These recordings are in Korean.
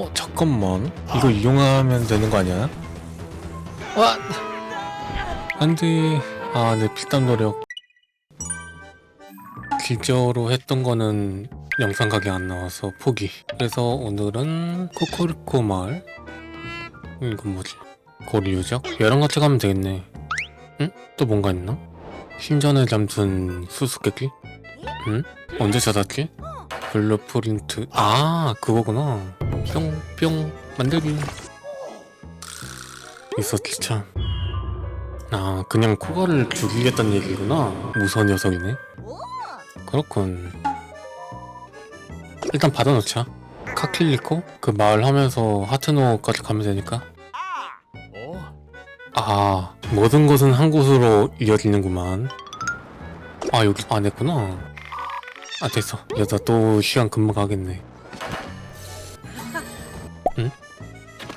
어 잠깐만 이거 이용하면 되는 거 아니야? 와 안돼 아내 필담 노력 기저로 했던 거는 영상 각이 안 나와서 포기 그래서 오늘은 코코리코 마을 이건 뭐지 고리 유적 얘랑 같이 가면 되겠네 응? 또 뭔가 있나? 신전에 잠든 수수께끼? 응? 언제 찾았지? 블루프린트 아 그거구나 뿅뿅 만들기. 있었지 참 아 그냥 코가를 죽이겠다는 얘기구나. 무서운 녀석이네. 그렇군. 일단 받아놓자. 카킬리코? 그 마을 하면서 하트노까지 가면 되니까. 아 모든 것은 한 곳으로 이어지는구만. 아 여기 안 했구나. 아 됐어. 여자 또 시간 금방 가겠네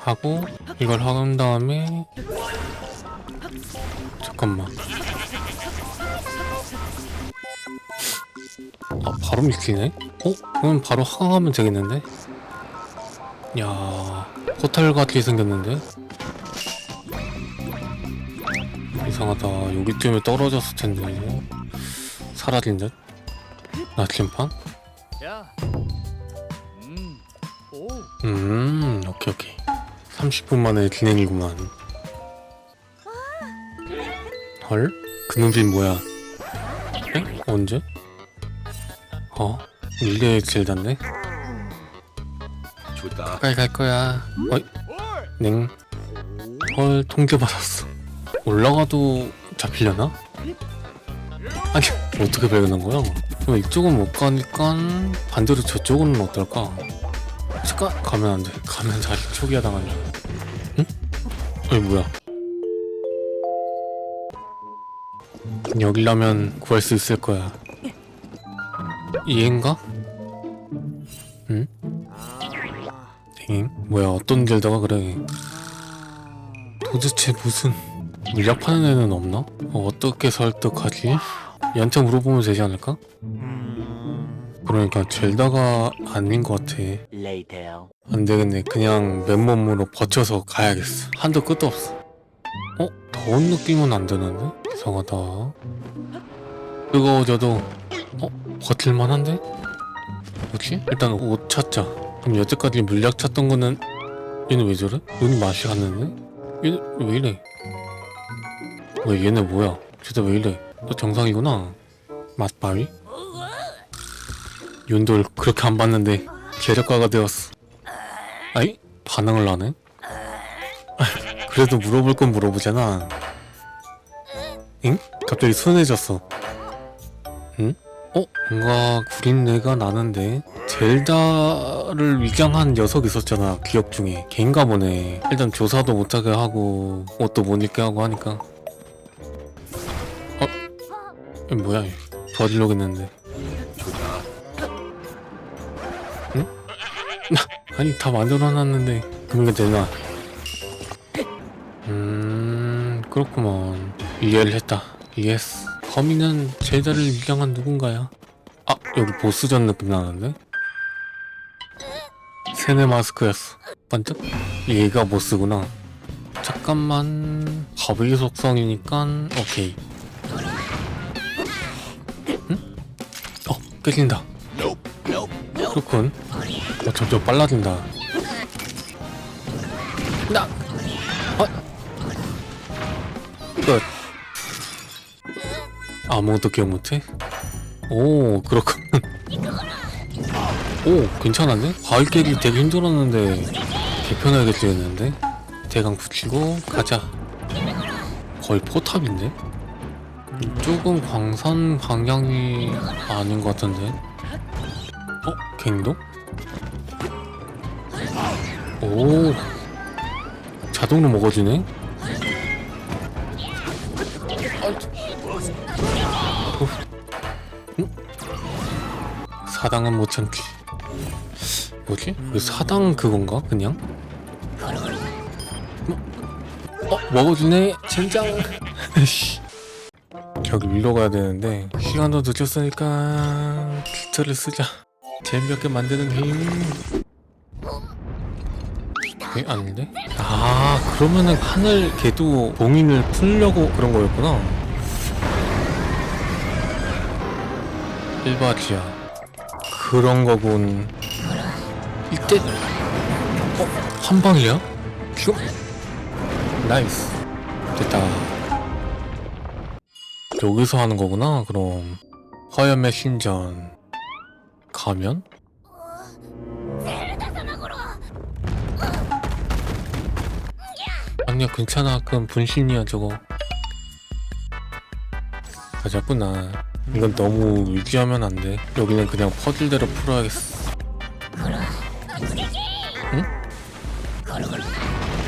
하고 이걸 한 다음에 잠깐만 아 바로 밀키네? 어? 그럼 바로 하강하면 되겠는데? 야 같게 생겼는데? 이상하다 여기쯤에 떨어졌을 텐데 사라진 듯? 나침판? 야. 음. 오. 음 오케이 오케이 30분 만에 진행이구만 헐? 그 눈빛 뭐야 에? 언제? 어? 일대 젤다네? 좋다. 가까이 갈 거야 어이? 냉 헐 통제받았어 올라가도 잡히려나? 아니 어떻게 발견한 거야? 왜 이쪽은 못 가니까 반대로 저쪽은 어떨까? 잠깐 가면 안 돼. 가면 자식 초기화 당한다. 응? 아니 뭐야? 여기라면 구할 수 있을 거야. 얘인가? 응? 엥? 뭐야 어떤 길다가 그래? 도대체 무슨 물약 파는 애는 없나? 어, 어떻게 설득하지? 얘한테 물어보면 되지 않을까? 그러니까 젤다가 아닌 것 같아. Later. 안 되겠네. 그냥 맨몸으로 버텨서 가야겠어. 한도 끝도 없어. 어? 더운 느낌은 안 드는데? 이상하다. 뜨거워져도 어? 버틸만한데? 뭐지? 일단 옷 찾자. 그럼 여태까지 물약 찾던 거는 얘는 왜 저래? 눈이 맛이 갔는데? 얘는 왜 이래? 왜 얘네 뭐야? 진짜 왜 이래? 너 정상이구나. 맛바위? 윤돌 그렇게 안 봤는데 계력가가 되었어. 아이? 반응을 하네? 아, 그래도 물어볼 건 물어보잖아. 응? 갑자기 순해졌어. 응? 어? 뭔가 구린내가 나는데? 젤다를 위장한 녀석 있었잖아 기억 중에 걔인가 보네 일단 조사도 못하게 하고 옷도 못 입게 하고 하니까 어? 뭐야. 도와주려고 했는데 아니 다 만들어놨는데 이거 되나? 음 그렇구먼. 이해를 했다. 예스 범인은 제자를 위장한 누군가야? 아 여기 보스전 느낌 나는데? 세네 마스크였어. 반짝? 얘가 보스구나. 잠깐만. 가비 속성이니까 오케이. 응? 어 깨진다 그렇군 어, 점점 빨라진다. 나, 어, 끝. 아무것도 기억 못해? 오, 그렇군. 오, 괜찮았네? 과일 깨기 되게 힘들었는데 개편하게 되었는데 대강 붙이고 가자. 거의 포탑인데? 이쪽은 광산 방향이 아닌 것 같은데? 어? 갱도? 오 자동으로 먹어주네 어. 응? 사당은 못 참지 뭐지? 그 사당 그건가 그냥? 어? 어? 먹어주네 젠장 씨. 저기 밀러 가야 되는데 시간도 늦었으니까 기차를 쓰자 재미없게 만드는 힘 에? 아닌데? 아 그러면은 하늘 걔도 봉인을 풀려고 그런 거였구나 일바지야 그런 거군 이때 어? 한 방이야? 지금? 나이스 됐다 여기서 하는 거구나 그럼 화염의 신전 가면? 아니야 괜찮아. 그건 분신이야 저거. 가자꾸나 이건 너무 의지하면 안돼. 여기는 그냥 퍼즐대로 풀어야겠어. 응?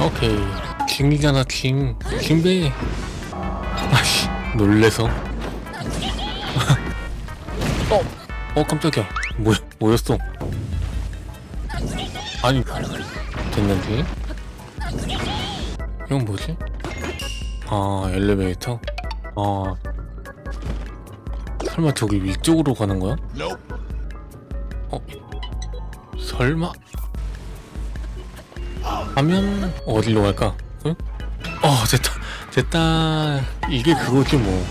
오케이. 징이잖아 징. 징배. 아씨 놀래서. 어? 어 깜짝이야 뭐, 뭐였어 아니 됐는데 이건 뭐지? 아 엘리베이터? 아 설마 저기 위쪽으로 가는 거야? 어? 설마? 하면 어디로 갈까? 응? 어 됐다 됐다 이게 그거지 뭐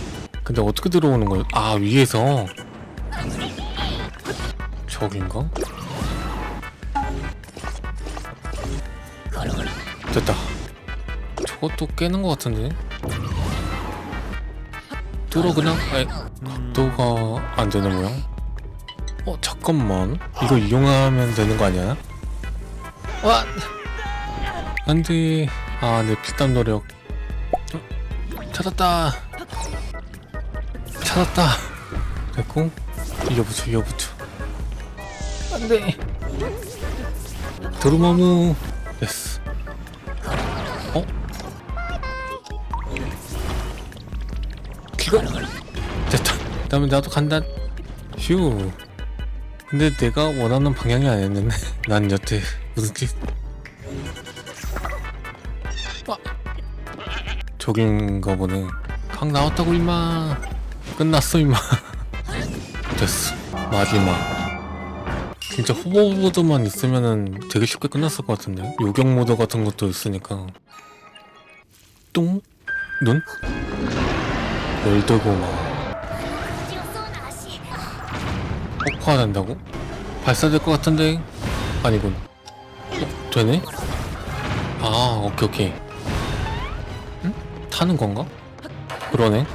근데 어떻게 들어오는 거야? 아 위에서 저긴가? 됐다 저것도 깨는 것 같은데? 뚫어 그냥? 아이 각도가 안 되는 모양? 어 잠깐만 이거 이용하면 되는 거 아니야? 와 안돼 아내 피땀 노력 어, 찾았다 찾았다 됐고 이겨붙여 이겨붙여 안돼 도루마무. 됐어. 어? 기가 됐다. 그 다음에 나도 간다. 휴. 근데 내가 원하는 방향이 아니었는데 난 여태 무슨 짓 아. 저긴가 보네. 강 나왔다고 임마. 끝났어 임마. 됐어. 마지막 진짜 후보 모드만 있으면은 되게 쉽게 끝났을 것 같은데 요격 모드 같은 것도 있으니까 뚱? 눈? 열대고마 폭파된다고? 발사될 것 같은데? 아니군 어, 되네? 아 오케이 오케이 응? 타는 건가? 그러네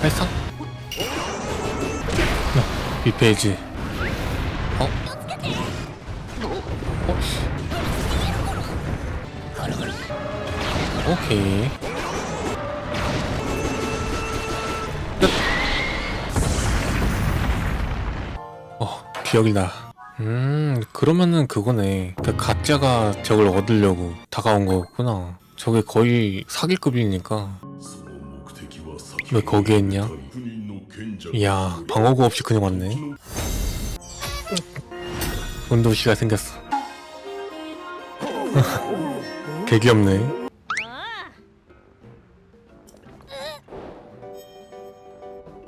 발사 이 페이지 어? 어? 씨. 오케이 끝. 어, 기억이 나. 음, 그러면은 그거네. 그 가짜가 저걸 얻으려고 다가온 거구나. 저게 거의 사기급이니까. 왜 거기에 있냐? 이야, 방어구 없이 그냥 왔네. 운도시가 생겼어. 개 귀엽네.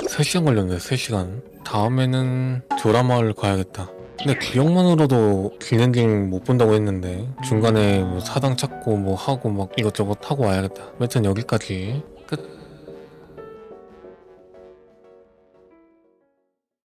세시간 걸렸네, 3시간. 다음에는 조라마을 가야겠다. 근데 기억만으로도 긴 엔딩 못 본다고 했는데 중간에 뭐 사당 찾고 뭐 하고 막 이것저것 하고 와야겠다. 여튼 여기까지 끝.